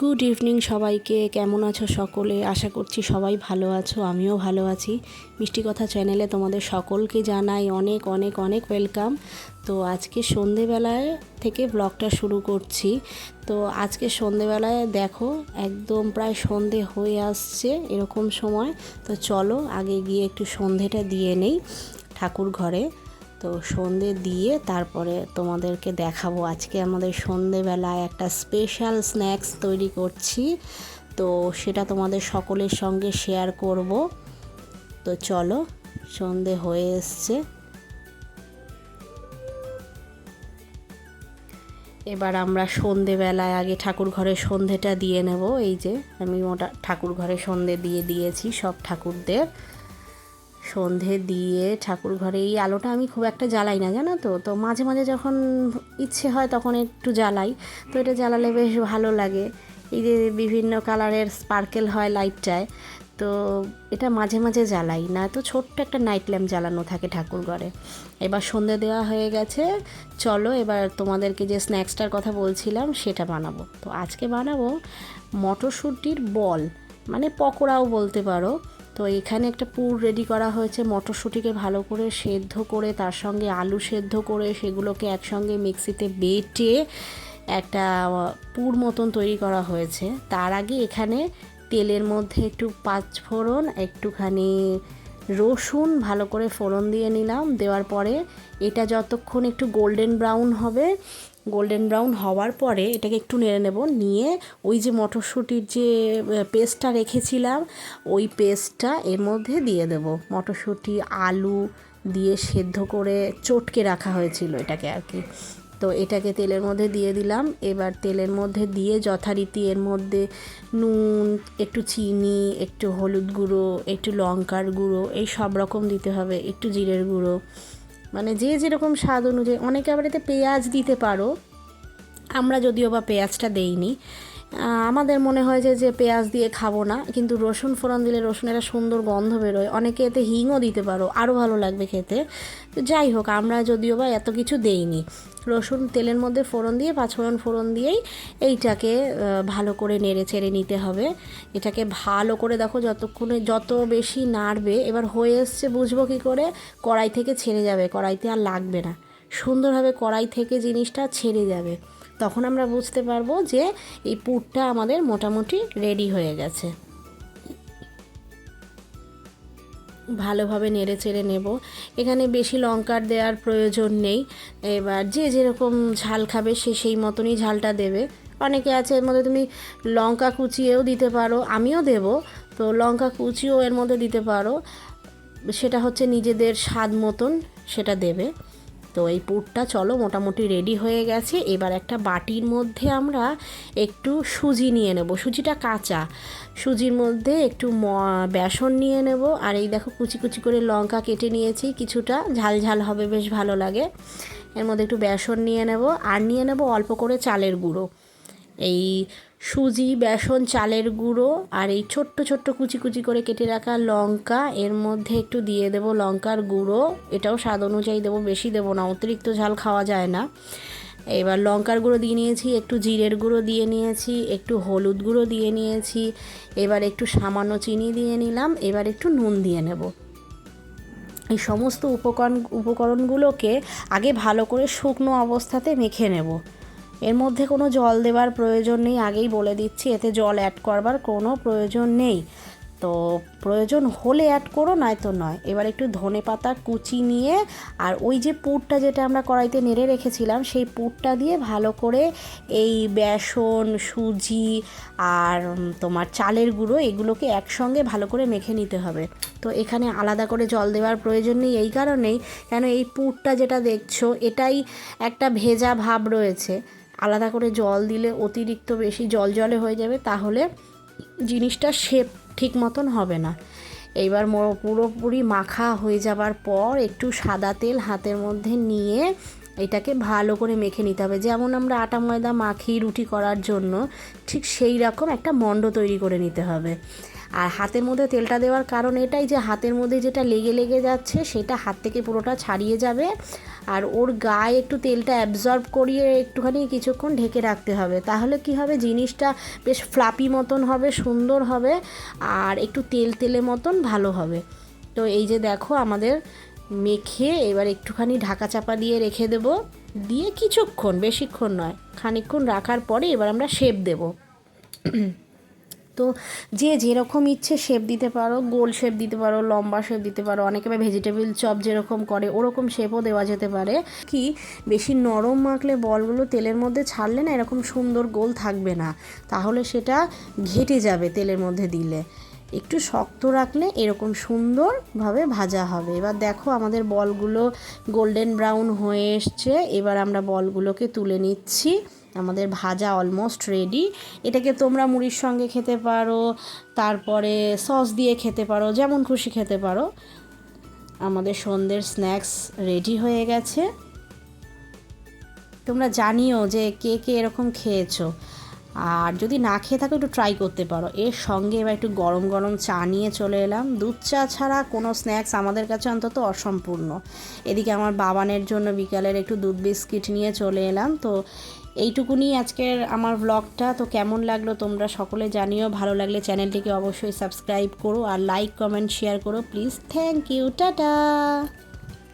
Good evening সবাইকে, কেমন আছো সকলে? আশা করছি সবাই ভালো আছো, আমিও ভালো আছি। মিষ্টি কথা চ্যানেলে তোমাদের সকলকে জানাই অনেক অনেক অনেক ওয়েলকাম তো আজকে সন্ধেবেলায় থেকে ব্লগটা শুরু করছি। তো আজকে সন্ধেবেলায় দেখো, একদম প্রায় সন্ধে হয়ে আসছে এরকম সময়। তো চলো আগে গিয়ে একটু সন্ধেটা দিয়ে নেই ঠাকুর ঘরে। তো সন্ধে দিয়ে তারপরে তোমাদেরকে দেখাবো আজকে আমাদের সন্ধেবেলায় একটা স্পেশাল স্ন্যাক্স তৈরি করছি। তো সেটা তোমাদের সকলের সঙ্গে শেয়ার করব। তো চলো, সন্ধে হয়ে এসছে। এবার আমরা সন্ধেবেলায় আগে ঠাকুর ঘরে সন্ধেটা দিয়ে নেব। এই যে, আমি ওটা ঠাকুর ঘরে সন্ধে দিয়ে দিয়েছি সব ঠাকুরদের। সন্ধে দিয়ে ঠাকুর ঘরে এই আলোটা আমি খুব একটা জ্বালাই না, জানো তো? তো মাঝে মাঝে যখন ইচ্ছে হয় তখন একটু জ্বালাই। তো এটা জ্বালালে বেশ ভালো লাগে। এই যে বিভিন্ন কালারের স্পার্কেল হয় লাইটটায়, তো এটা মাঝে মাঝে জ্বালাই না। তো ছোট্ট একটা নাইট ল্যাম্প জ্বালানো থাকে ঠাকুর ঘরে। এবার সন্ধে দেওয়া হয়ে গেছে। চলো এবার তোমাদেরকে যে স্ন্যাক্সটার কথা বলছিলাম সেটা বানাবো। তো আজকে বানাবো মটরশুঁটির বল মানে পকোড়াও বলতে পারো। তো এখানে একটা পুর রেডি করা হয়েছে, মটরশুঁটিকে ভালো করে সেদ্ধ করে, তার সঙ্গে আলু সেদ্ধ করে, সেগুলোকে একসঙ্গে মিক্সিতে বেটে একটা পুর মতন তৈরি করা হয়েছে। তার আগে এখানে তেলের মধ্যে একটু পাঁচফোড়ন একটুখানি রসুন ভালো করে ফোড়ন দিয়ে নিলাম। দেওয়ার পরে এটা যতক্ষণ একটু গোল্ডেন ব্রাউন হবে গোল্ডেন ব্রাউন হওয়ার পরে এটাকে একটু নেড়ে নেব। নিয়ে ওই যে মটরশুঁটির যে পেস্টটা রেখেছিলাম, ওই পেস্টটা এর মধ্যে দিয়ে দেব। মটরশুঁটি, আলু দিয়ে সেদ্ধ করে চটকে রাখা হয়েছিল এটাকে আর কি। তো এটাকে তেলের মধ্যে দিয়ে দিলাম। এবার তেলের মধ্যে দিয়ে যথারীতি এর মধ্যে নুন, একটু চিনি, একটু হলুদ গুঁড়ো, একটু লঙ্কার গুঁড়ো, এই সব রকম দিতে হবে, একটু জিরের গুঁড়ো মানে যে যেরকম স্বাদ অনুযায়ী, অনেকে আবার এতে পেঁয়াজ দিতে পারো। আমরা যদিও বা পেঁয়াজটা দেইনি। আমাদের মনে হয় যে পেঁয়াজ দিয়ে খাব না, কিন্তু রসুন ফোড়ন দিলে একটা সুন্দর গন্ধ বেরোয়। অনেকে এতে হিংও দিতে পারো, আরও ভালো লাগবে খেতে। তো যাই হোক, আমরা যদিও বা এত কিছু দেইনি। রসুন তেলের মধ্যে ফোড়ন দিয়ে, পাঁচফোড়ন ফোড়ন দিয়েই এইটাকে ভালো করে নেড়ে চেড়ে নিতে হবে। এটাকে ভালো করে দেখো, যতক্ষণে যত বেশি নাড়বে, এবার হয়ে এসছে বুঝব কী করে, কড়াই থেকে ছেড়ে যাবে। কড়াইতে আর লাগবে না। সুন্দরভাবে কড়াই থেকে জিনিসটা ছেড়ে যাবে। তখন আমরা বুঝতে পারব যে এই পুরটা আমাদের মোটামুটি রেডি হয়ে গেছে। ভালোভাবে নেড়ে চেড়ে নেব। এখানে বেশি লঙ্কার দেওয়ার প্রয়োজন নেই। এবার যে যেরকম ঝাল খাবে সে সেই মতনই ঝালটা দেবে। অনেকে আছে এর মধ্যে তুমি লঙ্কা কুচিয়েও দিতে পারো, আমিও দেব। তো লঙ্কা কুচিও এর মধ্যে দিতে পারো। সেটা হচ্ছে নিজেদের স্বাদ মতন সেটা দেবে। তো এই পুরটা চলো মোটামুটি রেডি হয়ে গেছে। এবার একটা বাটির মধ্যে আমরা একটু সুজি নিয়ে নেব। সুজিটা কাঁচা। সুজির মধ্যে একটু বেসন নিয়ে নেব। আর এই দেখো কুচি কুচি করে লঙ্কা কেটে নিয়েছি। কিছুটা ঝাল ঝাল হবে, বেশ ভালো লাগে। এর মধ্যে একটু বেসন নিয়ে নেব। আর নিয়ে নেব অল্প করে চালের গুঁড়ো। এই সুজি, বেসন, চালের গুঁড়ো আর এই ছোট্ট ছোট্ট কুচি কুচি করে কেটে রাখা লঙ্কা। এর মধ্যে একটু দিয়ে দেবো লঙ্কার গুঁড়ো। এটাও স্বাদ অনুযায়ী দেবো, বেশি দেবো না, অতিরিক্ত ঝাল খাওয়া যায় না। এবার লঙ্কার গুঁড়ো দিয়ে নিয়েছি, একটু জিরের গুঁড়ো দিয়ে নিয়েছি, একটু হলুদ গুঁড়ো দিয়ে নিয়েছি, এবার একটু সামান্য চিনি দিয়ে নিলাম, এবার একটু নুন দিয়ে নেব। এই সমস্ত উপকরণ, উপকরণগুলোকে আগে ভালো করে শুকনো অবস্থাতে মেখে নেব। এর মধ্যে কোনো জল দেওয়ার প্রয়োজন নেই, আগেই বলে দিচ্ছি, এতে জল অ্যাড করবার কোনো প্রয়োজন নেই। তো প্রয়োজন হলে অ্যাড করো নয় তো নয়। এবার একটু ধনে পাতা কুচি নিয়ে, আর ওই যে পুরটা যেটা আমরা কড়াইতে নেড়ে রেখেছিলাম, সেই পুরটা দিয়ে ভালো করে এই বেসন, সুজি আর তোমার চালের গুঁড়ো, এগুলোকে একসঙ্গে ভালো করে মেখে নিতে হবে। তো এখানে আলাদা করে জল দেওয়ার প্রয়োজন নেই এই কারণেই, কেন এই পুরটা যেটা দেখছ, এটাই একটা ভেজা ভাব রয়েছে। আলাদা করে জল দিলে অতিরিক্ত বেশি জল জলে হয়ে যাবে, তাহলে জিনিসটা শেপ ঠিক মতন হবে না। এইবার পুরোপুরি মাখা হয়ে যাবার পর একটু সাদা তেল হাতের মধ্যে নিয়ে এটাকে ভালো করে মেখে নিতে হবে। যেমন আমরা আটা, ময়দা মাখি রুটি করার জন্য ঠিক সেই রকম একটা মণ্ড তৈরি করে নিতে হবে। আর হাতের মধ্যে তেলটা দেওয়ার কারণ এটাই যে হাতের মধ্যে যেটা লেগে লেগে যাচ্ছে সেটা হাত থেকে পুরোটা ছাড়িয়ে যাবে। আর ওর গায়ে একটু তেলটা অ্যাবজর্ব করিয়ে একটুখানি কিছুক্ষণ ঢেকে রাখতে হবে। তাহলে কি হবে? জিনিসটা বেশ ফ্লাপি মতন হবে, সুন্দর হবে, আর একটু তেল তেলে মতন ভালো হবে। তো এই যে দেখো আমাদের মেখে এবার একটুখানি ঢাকা চাপা দিয়ে রেখে দেব। দিয়ে কিছুক্ষণ, বেশিক্ষণ নয়, খানিকক্ষণ রাখার পরে এবার আমরা শেপ দেবো। তো যে যেরকম ইচ্ছে শেপ দিতে পারো, গোল শেপ দিতে পারো, লম্বা শেপ দিতে পারো, অনেকে বা ভেজিটেবল চপ যেরকম করে, ওরকম শেপও দেওয়া যেতে পারে। কি, বেশি নরম মাখলে বলগুলো তেলের মধ্যে ছাড়লে না এরকম সুন্দর গোল থাকবে না। তাহলে সেটা ঘেটে যাবে তেলের মধ্যে দিলে। একটু শক্ত রাখলে এরকম সুন্দরভাবে ভাজা হবে। এবার দেখো আমাদের বলগুলো গোল্ডেন ব্রাউন হয়ে এসছে। এবার আমরা বলগুলোকে তুলে নিচ্ছি। আমাদের ভাজা অলমোস্ট রেডি এটাকে তোমরা মুড়ির সঙ্গে খেতে পারো, তারপরে সস দিয়ে খেতে পারো, যেমন খুশি খেতে পারো। আমাদের সন্ধ্যের স্ন্যাক্স রেডি হয়ে গেছে। তোমরা জানিও যে কে কে এরকম খেয়েছো। আর যদি না খেয়ে থাকো, একটু ট্রাই করতে পারো। এর সঙ্গে এবার একটু গরম গরম চা নিয়ে চলে এলাম। দুধ চা ছাড়া কোনো স্ন্যাক্স আমাদের কাছে অন্তত অসম্পূর্ণ। এদিকে আমার বাবানের জন্য বিকালের একটু দুধ বিস্কিট নিয়ে চলে এলাম। তো এইটুকুনি আজকের আমার ব্লগটা তো কেমন লাগল তোমরা সকলে জানিও। ভালো লাগলে চ্যানেলটিকে অবশ্যই সাবস্ক্রাইব করো আর লাইক কমেন্ট শেয়ার করো। Please thank you tata